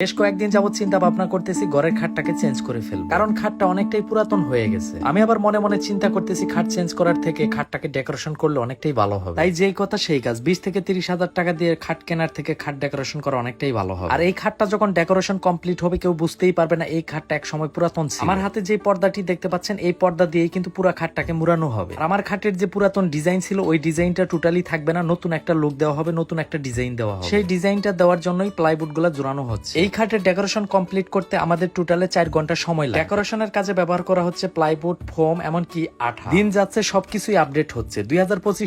বেশ কয়েকদিন যাবত চিন্তা ভাবনা করতেছি, ঘরের খাটটাকে চেঞ্জ করে ফেলব। কারণ খাটটা অনেকটাই পুরাতন হয়ে গেছে। আমি আবার মনে মনে চিন্তা করতেছি, খাট চেঞ্জ করার থেকে খাটটাকে ডেকোরেশন করলে অনেকটাই ভালো হবে। তাই যেই কথা সেই কাজ। বিশ থেকে তিরিশ হাজার টাকা দিয়ে খাট কেনার থেকে খাট ডেকোরেশন করা অনেকটাই ভালো হবে। আর এই খাটটা যখন ডেকোরেশন কমপ্লিট হবে, কেউ বুঝতেই পারবে না এই খাটটা এক সময় পুরাতন ছিল। আমার হাতে যে পর্দাটি দেখতে পাচ্ছেন, এই পর্দা দিয়েই কিন্তু পুরা খাটটাকে মুড়ানো হবে। আর আমার খাটের যে পুরাতন ডিজাইন ছিল, ওই ডিজাইনটা টোটালি থাকবে না। নতুন একটা লুক দেওয়া হবে, নতুন একটা ডিজাইন দেওয়া হবে। সেই ডিজাইনটা দেওয়ার জন্যই প্লাইউডগুলা জোড়ানো হচ্ছে। এই খাটের ডেকোরেশন কমপ্লিট করতে আমাদের টোটালে চার ঘণ্টা সময় লাগে। ডেকোরেশনের কাজে ব্যবহার করা হচ্ছে প্লাইউড ফোম এমনকি আঠা। দিন যাচ্ছে সবকিছুই আপডেট হচ্ছে। দুই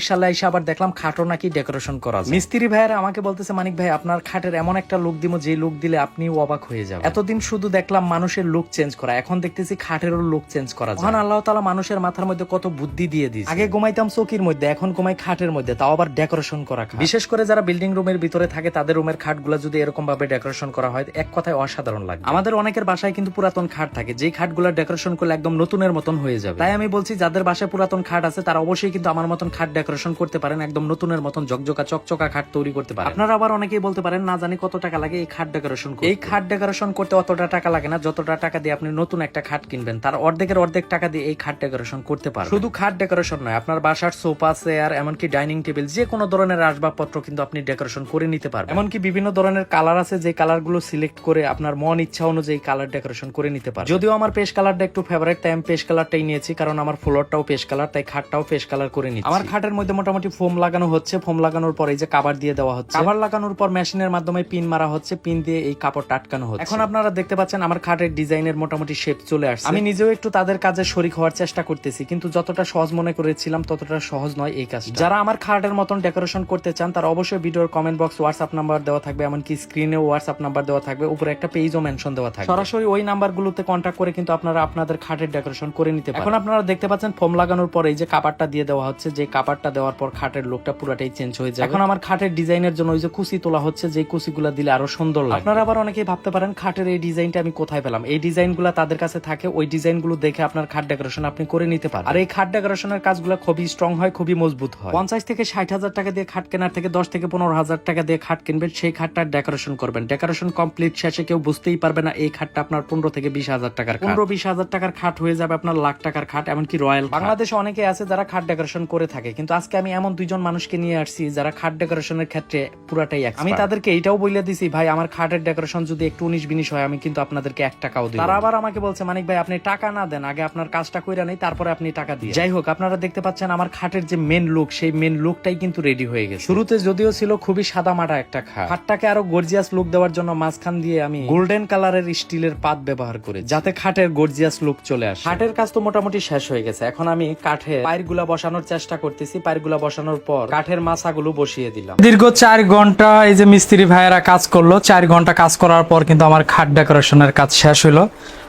সালে এসে আবার দেখলাম খাটও নাকি ডেকোরেশন করা মিস্ত্রি ভাইয়েরা আমাকে বলতেছে মানিক ভাই আপনার খাটের এমন একটা লুক দিব যে লুক দিলে আপনি অবাক হয়ে যাবেন। এতদিন শুধু দেখলাম মানুষের লুক চেঞ্জ করা এখন দেখতেছি খাটেরও লুক চেঞ্জ করা যায়। মহান আল্লাহ তালা মানুষের মাথার মধ্যে কত বুদ্ধি দিয়ে দিয়েছে। আগে ঘুমাইতাম চৌকির মধ্যে এখন ঘুমাই খাটের মধ্যে তাও আবার ডেকোরেশন করা বিশেষ করে যারা বিল্ডিং রুমের ভিতরে থাকে তাদের রুমের খাটগুলো যদি এরকম ভাবে ডেকোরেশন করা হয় এক কথায় অসাধারণ লাগে আমাদের অনেকের বাসায় কিন্তু পুরাতন খাট থাকে যেই খাটগুলো ডেকোরেশন করলে একদম নতুনের মতন হয়ে যাবে। তাই আমি বলছি যাদের বাসায় পুরাতন খাট আছে তারা অবশ্যই কিন্তু আমার মতন খাট ডেকোরেশন করতে পারেন একদম নতুনের মতন জকজকা চকচকা খাট তৈরি করতে পারেন। আপনারা আবার অনেকেই বলতে পারেন না জানি কত টাকা লাগে এই খাট ডেকোরেশন এই খাট ডেকোরেশন করতে অতটা টাকা লাগে না যতটা টাকা দিয়ে আপনি নতুন একটা খাট কিনবেন তার অর্ধেকের অর্ধেক টাকা দিয়ে এই খাট ডেকোরেশন করতে পারেন শুধু খাট ডেকোরেশন নয় আপনার বাসার সোফা চেয়ার এমনকি ডাইনিং টেবিল যে কোনো ধরনের আসবাবপত্র কিন্তু আপনি ডেকোরেশন করে নিতে পারবেন। এমনকি বিভিন্ন ধরনের কালার আছে যে কালারগুলো সিলেক্ট করে আপনার মন ইচ্ছা অনুযায়ী কালার ডেকোরেশন করে নিতে পারেন যদিও আমার পেশ কালারটা একটু ফেভারিট তাই আমি পেশ কালারটাই নিয়েছি কারণ আমার ফ্লোরটাও পেশ কালার তাই খাটটাও পেশ কালার করে নিচ্ছি। আমার খাটের মধ্যে মোটামুটি ফোম লাগানো হচ্ছে ফোম লাগানোর পর এই যে কাবার দিয়ে দেওয়া হচ্ছে। কাবার লাগানোর পর মেশিনের মাধ্যমে পিন মারা হচ্ছে পিন দিয়ে এই কাপড় আটকানো হচ্ছে। এখন আপনারা দেখতে পাচ্ছেন আমার খাটের ডিজাইনের মোটামুটি শেপ চলে আসছে। আমি নিজেও একটু তাদের কাজে শরিক হওয়ার চেষ্টা করতেছি কিন্তু যতটা সহজ মনে করেছিলাম ততটা সহজ নয় এই কাজ যারা আমার খাটের মতন ডেকোরেশন করতে চান তারা অবশ্যই ভিডিওর কমেন্ট বক্স হোয়াটসঅ্যাপ নাম্বার দেওয়া থাকবে এমনকি স্ক্রিনে হোয়াটসঅ্যাপ নাম্বার দেওয়া থাকবে। উপরে একটা পেজও মেনশন দেওয়া থাকবে। সরাসরি ওই নাম্বারগুলোতে কন্ট্যাক্ট করে কিন্তু আপনারা আপনাদের খাটের ডেকোরেশন করে নিতে পারেন। এখন আপনারা দেখতে পাচ্ছেন ফোম লাগানোর পর এই যে কাপারটা দিয়ে দেওয়া হচ্ছে যে কাপড়টা দেওয়ার পর খাটের লুকটা পুরাটাই চেঞ্জ হয়ে যায় এখন আমার খাটের ডিজাইনের জন্য ওই যে কুচি তোলা হচ্ছে যে কুচিগুলো দিলে আরও সুন্দর লাগে আপনারা আবার অনেকেই ভাবতে পারেন খাটের এই ডিজাইনটা আমি কোথায় পেলাম? এই ডিজাইনগুলো তাদের কাছে থাকে ওই ডিজাইনগুলো দেখে আপনার খাট ডেকোরেশন আপনি করে নিতে পারেন। আর এই খাট ডেকোরেশনের কাজগুলো খুবই স্ট্রং হয় খুবই মজবুত হয়। পঞ্চাশ থেকে ষাট হাজার টাকা দিয়ে খাট কেনার থেকে দশ থেকে পনেরো হাজার টাকা দিয়ে খাট কিনবেন সেই খাটটার ডেকোরেশন করবেন। ডেকোরেশন কমপ্লিট শেষে কেউ বুঝতেই পারবে না এই খাটটা আপনার পনেরো থেকে বিশ হাজার টাকার পনেরো বিশ হাজার টাকার খাট হয়ে যাবে আপনার লাখ টাকার খাট এমনকি রয়্যাল বাংলাদেশে অনেকে আছে যারা খাট ডেকোরেশন করে থাকে কিন্তু আজকে আমি এমন দুইজন মানুষকে নিয়ে আসছি যারা খাট ডেকোরেশনের ক্ষেত্রে পুরাটাই আমি তাদেরকে এটাও বলে দিছি ভাই আমার খাটের ডেকোরেশন যদি একটু উনিশ বিনিশ হয় আমি কিন্তু আপনাদেরকে এক টাকাও দিই তারা আবার আমাকে বলছে মানিক ভাই আপনি টাকা না দেন আগে আপনার কাজটা কইরা নেই তারপরে আপনি টাকা দিয়ে যাই হোক আপনারা দেখতে পাচ্ছেন আমার খাটের যে মেন লুক সেই মেন লুকটাই কিন্তু রেডি হয়ে গেছে। শুরুতে যদিও ছিল খুবই সাদা মাটা একটা খাট। খাটটাকে আরও গর্জিয়াস লুক দেওয়ার জন্য মাঝখান দিয়ে আমি গোল্ডেন কালারের স্টিলের পাত ব্যবহার করি যাতে খাটের গর্জিয়াস লুক চলে আসে। খাটের কাজ তো মোটামুটি শেষ হয়ে গেছে। এখন আমি কাঠে পায়েরগুলা বসানোর চেষ্টা করতেছি। পায়েরগুলা বসানোর পর কাঠের মাছাগুলো বসিয়ে দিলাম। দীর্ঘ চার ঘণ্টা এই যে মিস্ত্রি ভাইয়েরা কাজ করল চার ঘণ্টা কাজ করার পর কিন্তু আমার খাট ডেকোরেশনের কাজ শেষ হলো।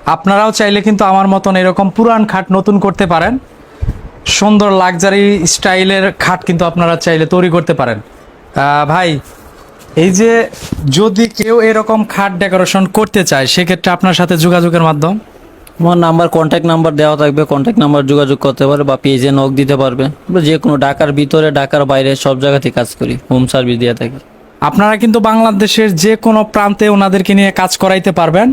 আপনারাও চাইলে কিন্তু আমার মতন এরকম পুরান খাট নতুন করতে পারেন। সুন্দর লাক্সারি স্টাইলের খাট কিন্তু আপনারা চাইলে তৈরি করতে পারেন। আহ, ভাই এই যে যদি কেউ এরকম খাট ডেকোরেশন করতে চায় সেক্ষেত্রে আপনার সাথে যোগাযোগের মাধ্যম? আমার নাম্বার কন্ট্যাক্ট নাম্বার দেওয়া থাকবে। কন্ট্যাক্ট নাম্বার যোগাযোগ করতে পারে বা পেজে নক দিতে পারবে। যে কোনো ঢাকার ভিতরে ঢাকার বাইরে সব জায়গাতে কাজ করি হোম সার্ভিস দিয়ে থাকি। আপনারা কিন্তু বাংলাদেশের যে কোনো প্রান্তে ওনাদেরকে নিয়ে কাজ করাইতে পারবেন।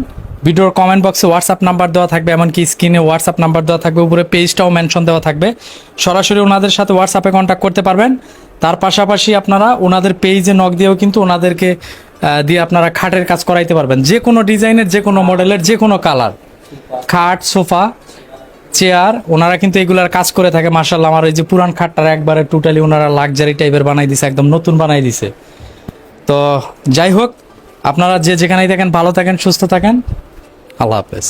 ভিডিওর কমেন্ট বক্সে হোয়াটসঅ্যাপ নাম্বার দেওয়া থাকবে, এমনকি স্ক্রিনে হোয়াটসঅ্যাপ নাম্বার দেওয়া থাকবে, উপরে পেজটাও মেনশন দেওয়া থাকবে। সরাসরি ওনাদের সাথে হোয়াটসঅ্যাপে কন্ট্যাক্ট করতে পারবেন। তার পাশাপাশি আপনারা ওনাদের পেজে নক দিয়েও কিন্তু ওনাদেরকে দিয়ে আপনারা খাটের কাজ করাইতে পারবেন। যে কোনো ডিজাইনের, যে কোনো মডেলের, যে কোনো কালার। খাট, সোফা, চেয়ার, ওনারা কিন্তু এগুলার কাজ করে থাকে মার্শাল্লাহ আমার এই যে পুরান খাটটার একবারে টোটালি ওনারা লাক্সারি টাইপের বানাই দিছে, একদম নতুন বানাই দিছে। তো যাই হোক, আপনারা যে যেখানেই থাকেন, ভালো থাকেন, সুস্থ থাকেন। আল্লাহ হাফেজ